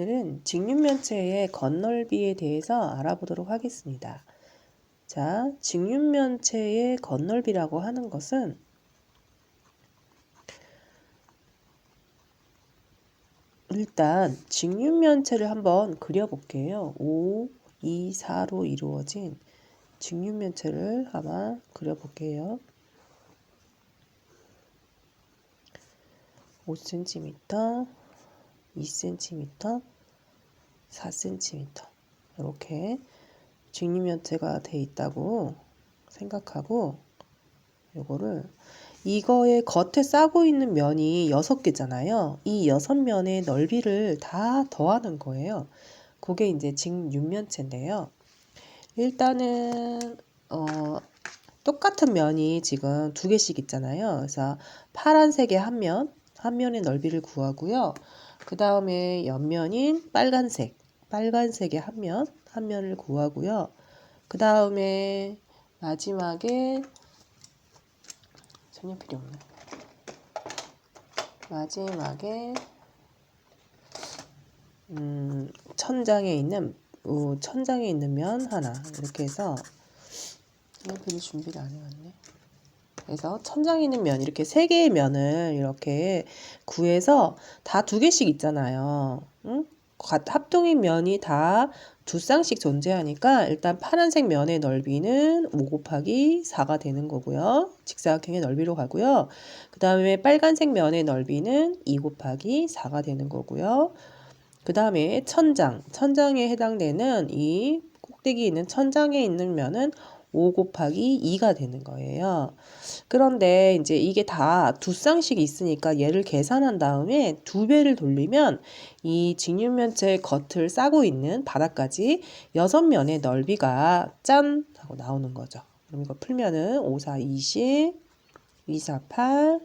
오늘은 직육면체의 겉넓이에 대해서 알아보도록 하겠습니다. 자, 직육면체의 겉넓이라고 하는 것은 일단 직육면체를 한번 그려볼게요. 5, 2, 4로 이루어진 직육면체를 아마 그려볼게요. 5cm, 2cm, 4cm 이렇게 직립면체가 돼 있다고 생각하고 요거를 이거의 겉에 싸고 있는 면이 6개잖아요. 이 6면의 넓이를 다 더하는 거예요. 그게 이제 직육면체인데요. 일단은 어 똑같은 면이 지금 두 개씩 있잖아요. 그래서 파란색의 한 면, 한 면의 넓이를 구하고요. 그 다음에 옆면인 빨간색, 빨간색의 한 면, 한 면을 구하고요. 그 다음에 마지막에 전혀 필요 없네. 마지막에 음, 천장에 있는 어, 천장에 있는 면 하나 이렇게 해서 어, 별로 준비를 안 해왔네. 그래서 천장에 있는 면 이렇게 세 개의 면을 이렇게 구해서 다 두 개씩 있잖아요. 응? 합동인 면이 다 두 쌍씩 존재하니까 일단 파란색 면의 넓이는 5 곱하기 4가 되는 거고요. 직사각형의 넓이로 가고요. 그 다음에 빨간색 면의 넓이는 2 곱하기 4가 되는 거고요. 그 다음에 천장, 천장에 해당되는 이 꼭대기 있는 천장에 있는 면은 5 곱하기 2가 되는 거예요. 그런데 이제 이게 다 두 쌍씩 있으니까 얘를 계산한 다음에 두 배를 돌리면 이 직육면체 겉을 싸고 있는 바닥까지 여섯 면의 넓이가 짠 하고 나오는 거죠. 그럼 이거 풀면은 5, 4, 20, 2, 4, 8,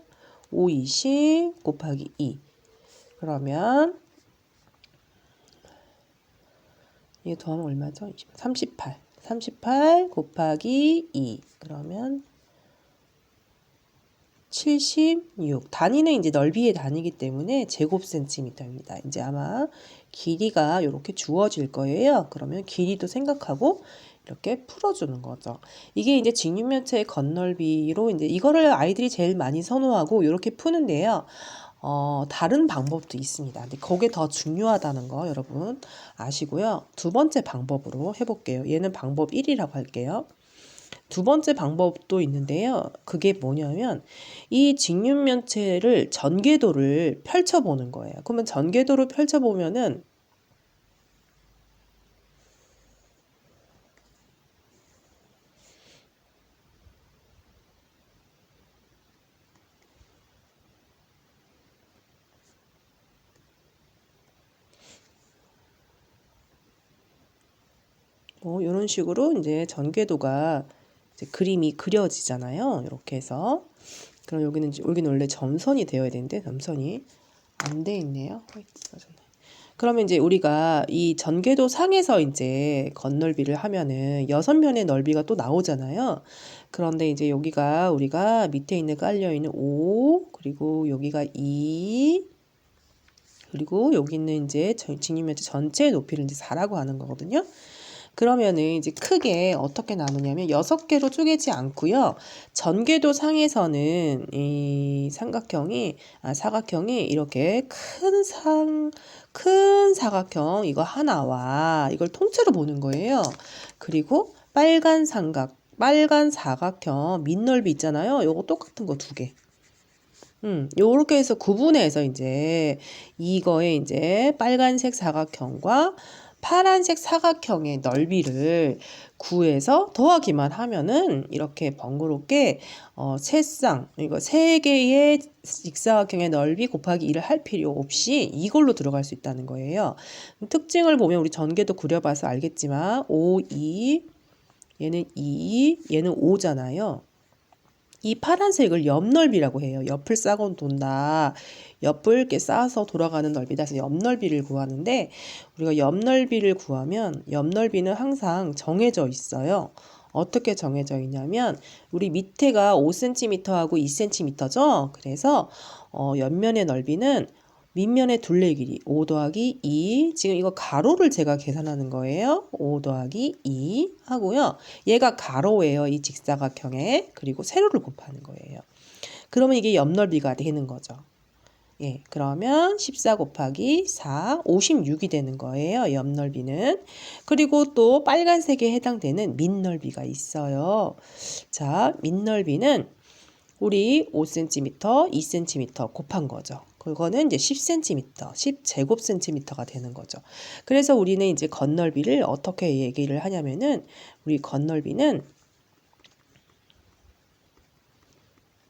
5, 20 곱하기 2. 그러면 이게 더하면 얼마죠? 38. 38 곱하기 2 그러면 76 단위는 이제 넓이의 단위이기 때문에 제곱 센티미터입니다. 이제 아마 길이가 이렇게 주어질 거예요. 그러면 길이도 생각하고 이렇게 풀어주는 거죠. 이게 이제 직육면체의 겉넓이로 이제 이거를 아이들이 제일 많이 선호하고 이렇게 푸는데요. 어, 다른 방법도 있습니다. 근데 그게 더 중요하다는 거 여러분 아시고요. 두 번째 방법으로 해볼게요. 얘는 방법 1이라고 할게요. 두 번째 방법도 있는데요. 그게 뭐냐면 이 직육면체를 전개도를 펼쳐보는 거예요. 그러면 전개도를 펼쳐보면은 뭐 이런 식으로 이제 전개도가 이제 그림이 그려지잖아요. 이렇게 해서 그럼 여기는 여기는 원래 점선이 되어야 되는데 점선이 안 돼 있네요. 그러면 이제 우리가 이 전개도 상에서 이제 겉넓이를 하면은 여섯 면의 넓이가 또 나오잖아요. 그런데 이제 여기가 우리가 밑에 있는 깔려 있는 5 그리고 여기가 2 그리고 여기 있는 이제 직립면체 전체 높이를 이제 4라고 하는 거거든요. 그러면은 이제 크게 어떻게 나누냐면 여섯 개로 쪼개지 않고요. 전개도 상에서는 이 삼각형이 아 사각형이 이렇게 큰 상 큰 사각형 이거 하나와 이걸 통째로 보는 거예요. 그리고 빨간 삼각 빨간 사각형 밑넓이 있잖아요. 요거 똑같은 거 두 개. 음, 요렇게 해서 구분해서 이제 이거에 이제 빨간색 사각형과 파란색 사각형의 넓이를 구해서 더하기만 하면은 이렇게 번거롭게 어, 세 쌍, 이거 세 개의 직사각형의 넓이 곱하기 1을 할 필요 없이 이걸로 들어갈 수 있다는 거예요. 특징을 보면 우리 전개도 그려봐서 알겠지만 5, 2, 얘는 2, 얘는 5잖아요. 이 파란색을 옆넓이라고 해요. 옆을 싸고 돈다. 옆을 이렇게 쌓아서 돌아가는 넓이다. 그래서 옆넓이를 구하는데 우리가 옆넓이를 구하면 옆넓이는 항상 정해져 있어요. 어떻게 정해져 있냐면 우리 밑에가 5cm하고 2cm죠. 그래서 어, 옆면의 넓이는 밑면의 둘레 길이 5 더하기 2 지금 이거 가로를 제가 계산하는 거예요. 5 더하기 2 하고요. 얘가 가로예요. 이 직사각형에 그리고 세로를 곱하는 거예요. 그러면 이게 옆넓이가 되는 거죠. 예, 그러면 14 곱하기 4, 56이 되는 거예요. 옆넓이는. 그리고 또 빨간색에 해당되는 밑넓이가 있어요. 자, 밑넓이는 우리 5cm, 2cm 곱한 거죠. 그거는 이제 10cm, 10제곱cm가 되는 거죠. 그래서 우리는 이제 건널비를 어떻게 얘기를 하냐면은 우리 건널비는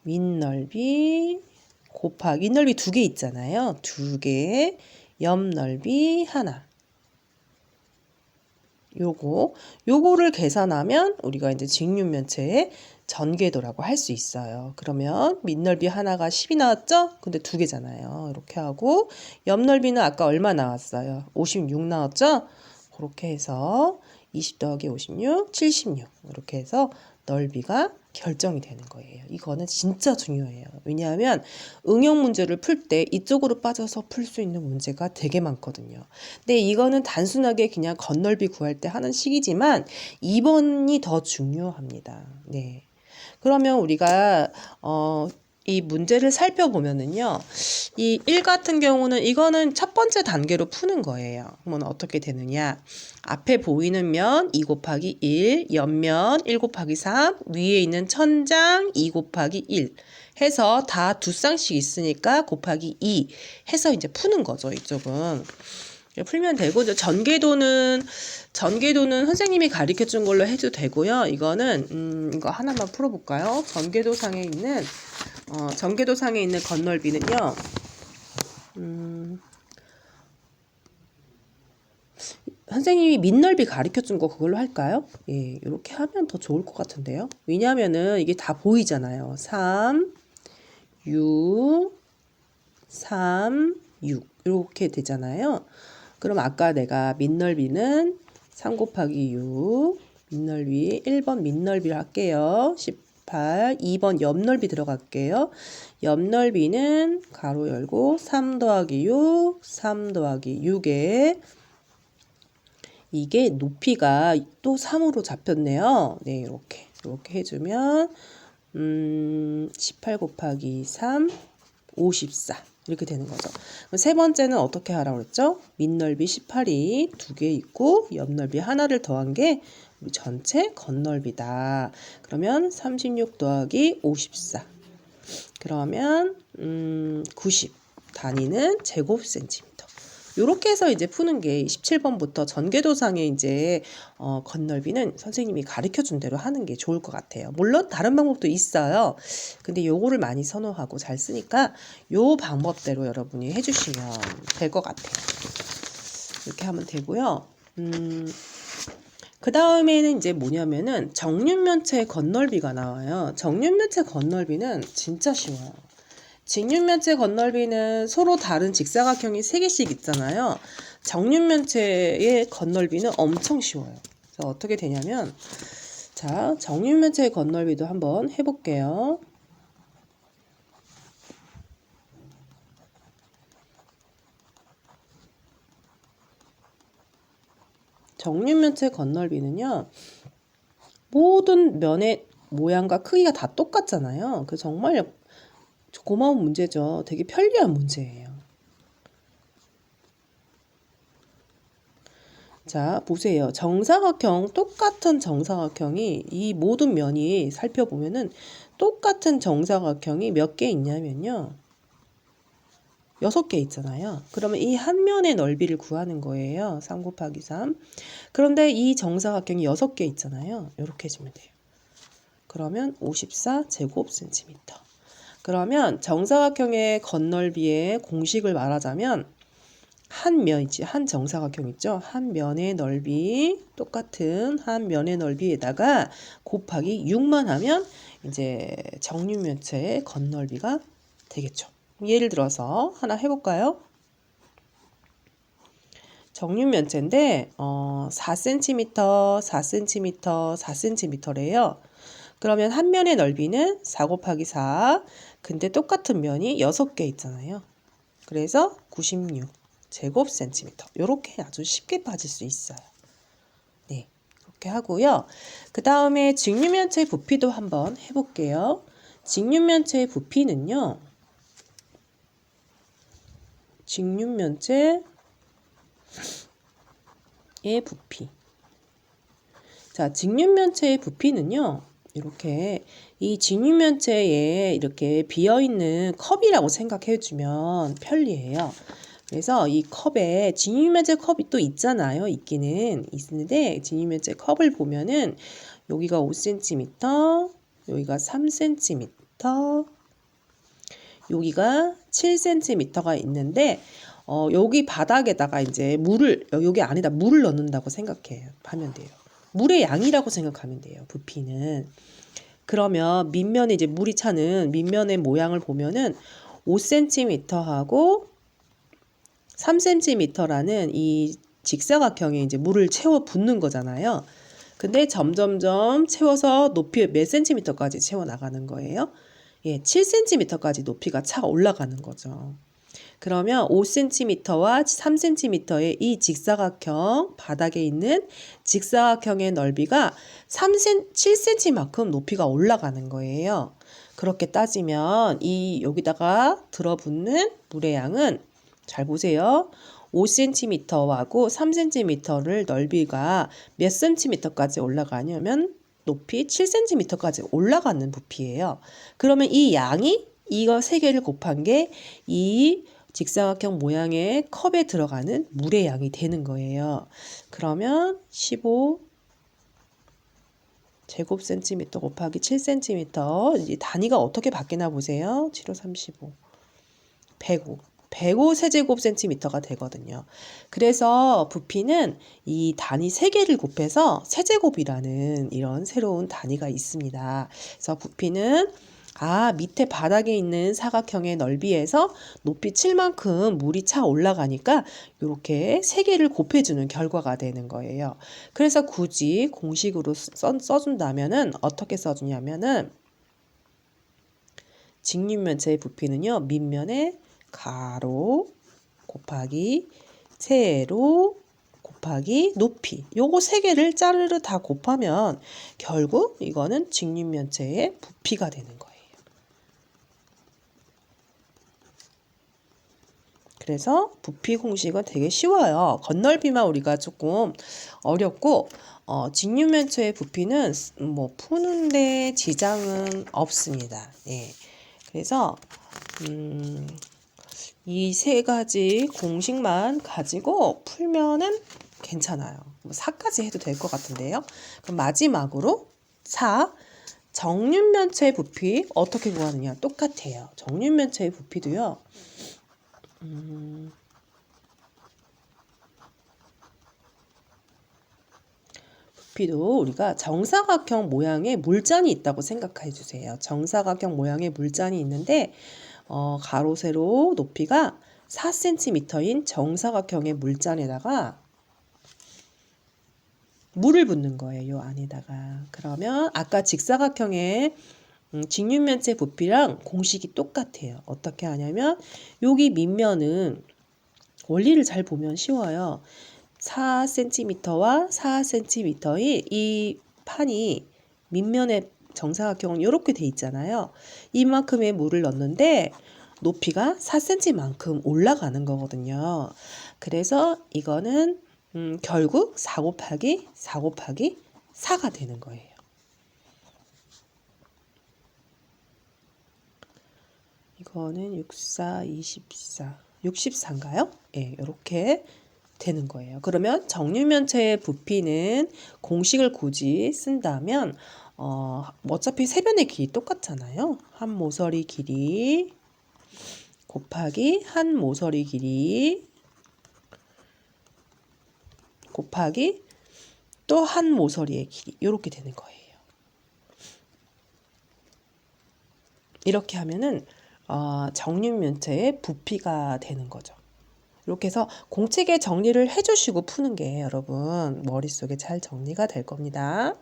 밑넓이 곱하기 밑넓이 두 개 있잖아요. 두 개, 옆넓이 하나. 요거 요거를 계산하면 우리가 이제 직육면체의 전개도라고 할 수 있어요. 그러면 밑넓이 하나가 10이 나왔죠? 근데 두 개잖아요. 이렇게 하고 옆넓이는 아까 얼마 나왔어요? 56 나왔죠? 그렇게 해서 20 더하기 56, 76 이렇게 해서 넓이가 결정이 되는 거예요. 이거는 진짜 중요해요. 왜냐하면 응용 문제를 풀 때 이쪽으로 빠져서 풀 수 있는 문제가 되게 많거든요. 근데 이거는 단순하게 그냥 건널비 구할 때 하는 식이지만 2번이 더 중요합니다. 네. 그러면 우리가 어, 이 문제를 살펴보면은요. 이1 같은 경우는 이거는 첫 번째 단계로 푸는 거예요. 그러면 어떻게 되느냐. 앞에 보이는 면 2 곱하기 1, 옆면 1 곱하기 3, 위에 있는 천장 2 곱하기 1 해서 다 두 쌍씩 있으니까 곱하기 2 해서 이제 푸는 거죠. 이쪽은. 풀면 되고 전개도는 전개도는 선생님이 가르쳐 준 걸로 해도 되고요. 이거는 음 이거 하나만 풀어 볼까요? 전개도 상에 있는 어 전개도 상에 있는 건널비는요. 음 선생님이 밑넓이 가르쳐 준 거 그걸로 할까요? 예, 이렇게 하면 더 좋을 것 같은데요. 왜냐하면은 이게 다 보이잖아요. 3, 6, 3, 6 이렇게 되잖아요. 그럼 아까 내가 밑넓이는 3 곱하기 6 밑넓이 1번 밑넓이를 할게요. 18 2번 옆넓이 들어갈게요. 옆넓이는 가로 열고 3 더하기 6 3 더하기 6에 이게 높이가 또 3으로 잡혔네요. 네, 이렇게 이렇게 해주면 음, 18 곱하기 3 54 이렇게 되는 거죠. 세 번째는 어떻게 하라고 그랬죠? 밑넓이 18이 두 개 있고 옆넓이 하나를 더한 게 우리 전체 건넓이다. 그러면 36 더하기 54. 그러면 음, 90. 단위는 제곱센티미터. 요렇게 해서 이제 푸는 게 17번부터 전개도상의 이제 어, 건널비는 선생님이 가르쳐 준 대로 하는 게 좋을 것 같아요. 물론 다른 방법도 있어요. 근데 요거를 많이 선호하고 잘 쓰니까 요 방법대로 여러분이 해주시면 될 것 같아요. 이렇게 하면 되고요. 음, 그 다음에는 이제 뭐냐면은 정육면체의 건널비가 나와요. 정육면체 건널비는 진짜 쉬워요. 직육면체 건널비는 서로 다른 직사각형이 3개씩 있잖아요. 정육면체의 건널비는 엄청 쉬워요. 그래서 어떻게 되냐면 자, 정육면체의 건널비도 한번 해볼게요. 정육면체 건널비는요. 모든 면의 모양과 크기가 다 똑같잖아요. 그 정말 고마운 문제죠. 되게 편리한 문제예요. 자, 보세요. 정사각형, 똑같은 정사각형이 이 모든 면이 살펴보면은 똑같은 정사각형이 몇 개 있냐면요. 여섯 개 있잖아요. 그러면 이 한 면의 넓이를 구하는 거예요. 3 곱하기 3. 그런데 이 정사각형이 여섯 개 있잖아요. 이렇게 해주면 돼요. 그러면 54 제곱 센티미터. 그러면 정사각형의 건널비의 공식을 말하자면 한 면이지? 한 정사각형 있죠? 한 면의 넓이 똑같은 한 면의 넓이에다가 곱하기 6만 하면 이제 정육면체의 건널비가 되겠죠. 예를 들어서 하나 해볼까요? 정육면체인데 어, 4cm 4cm 4cm래요 그러면 한 면의 넓이는 4 곱하기 4. 근데 똑같은 면이 6개 있잖아요. 그래서 96 제곱 센티미터. 이렇게 아주 쉽게 빠질 수 있어요. 네. 그렇게 하고요. 그 다음에 직류면체 부피도 한번 해볼게요. 직류면체 부피는요. 직류면체의 부피. 자, 직류면체의 부피는요. 이렇게 이 직류면체에 이렇게 비어있는 컵이라고 생각해 주면 편리해요. 그래서 이 컵에 직류면체 컵이 또 있잖아요. 있기는 있는데 직류면체 컵을 보면은 여기가 5cm, 여기가 3cm, 여기가 7cm가 있는데 어, 여기 바닥에다가 이제 물을 여기 안에다 물을 넣는다고 생각해요. 하면 돼요. 물의 양이라고 생각하면 돼요. 부피는. 그러면 밑면에 이제 물이 차는 밑면의 모양을 보면은 5cm하고 3cm라는 이 직사각형에 이제 물을 채워 붓는 거잖아요. 근데 점점점 채워서 높이 몇 cm까지 채워 나가는 거예요? 예, 7cm까지 높이가 차 올라가는 거죠. 그러면 5cm와 3cm의 이 직사각형 바닥에 있는 직사각형의 넓이가 3cm, 7cm만큼 높이가 올라가는 거예요. 그렇게 따지면 이 여기다가 들어붙는 물의 양은 잘 보세요. 5cm하고 3cm를 넓이가 몇 cm까지 올라가냐면 높이 7cm까지 올라가는 부피예요. 그러면 이 양이 이거 세 개를 곱한 게 이 직사각형 모양의 컵에 들어가는 물의 양이 되는 거예요. 그러면 15 제곱 센티미터 곱하기 7cm 이 단위가 어떻게 바뀌나 보세요. 7호 35 105 105 세제곱 센티미터가 되거든요. 그래서 부피는 이 단위 3개를 곱해서 세제곱이라는 이런 새로운 단위가 있습니다. 그래서 부피는 아, 밑에 바닥에 있는 사각형의 넓이에서 높이 7만큼 물이 차 올라가니까 이렇게 세 개를 곱해주는 결과가 되는 거예요. 그래서 굳이 공식으로 써, 써준다면은 어떻게 써주냐면은 직립면체의 부피는요, 밑면에 가로 곱하기 세로 곱하기 높이 요거 세 개를 짜르르 다 곱하면 결국 이거는 직립면체의 부피가 되는 거예요. 그래서 부피 공식은 되게 쉬워요. 건널비만 우리가 조금 어렵고 어, 직류면체의 부피는 뭐 푸는데 지장은 없습니다. 예. 그래서 음, 이 세 가지 공식만 가지고 풀면은 괜찮아요. 뭐 4까지 해도 될 것 같은데요. 그럼 마지막으로 4. 정륜면체의 부피 어떻게 구하느냐 똑같아요. 정륜면체의 부피도요. 음. 부피도 우리가 정사각형 모양의 물잔이 있다고 생각해 주세요. 정사각형 모양의 물잔이 있는데 어, 가로 세로 높이가 4cm인 정사각형의 물잔에다가 물을 붓는 거예요. 요 안에다가. 그러면 아까 직사각형의 음, 직육면체 부피랑 공식이 똑같아요. 어떻게 하냐면 여기 밑면은 원리를 잘 보면 쉬워요. 4cm와 4cm의 이 판이 밑면에 정사각형은 이렇게 돼 있잖아요. 이만큼의 물을 넣는데 높이가 4cm만큼 올라가는 거거든요. 그래서 이거는 음, 결국 4 곱하기 4 곱하기 4가 되는 거예요. 이거는 64, 24, 64인가요? 예, 이렇게 되는 거예요. 그러면 정육면체의 부피는 공식을 굳이 쓴다면 어, 어차피 세변의 길이 똑같잖아요. 한 모서리 길이 곱하기 한 모서리 길이 곱하기 또 한 모서리의 길이 이렇게 되는 거예요. 이렇게 하면은 어, 정육면체의 부피가 되는 거죠. 이렇게 해서 공책에 정리를 해주시고 푸는 게 여러분 머릿속에 잘 정리가 될 겁니다.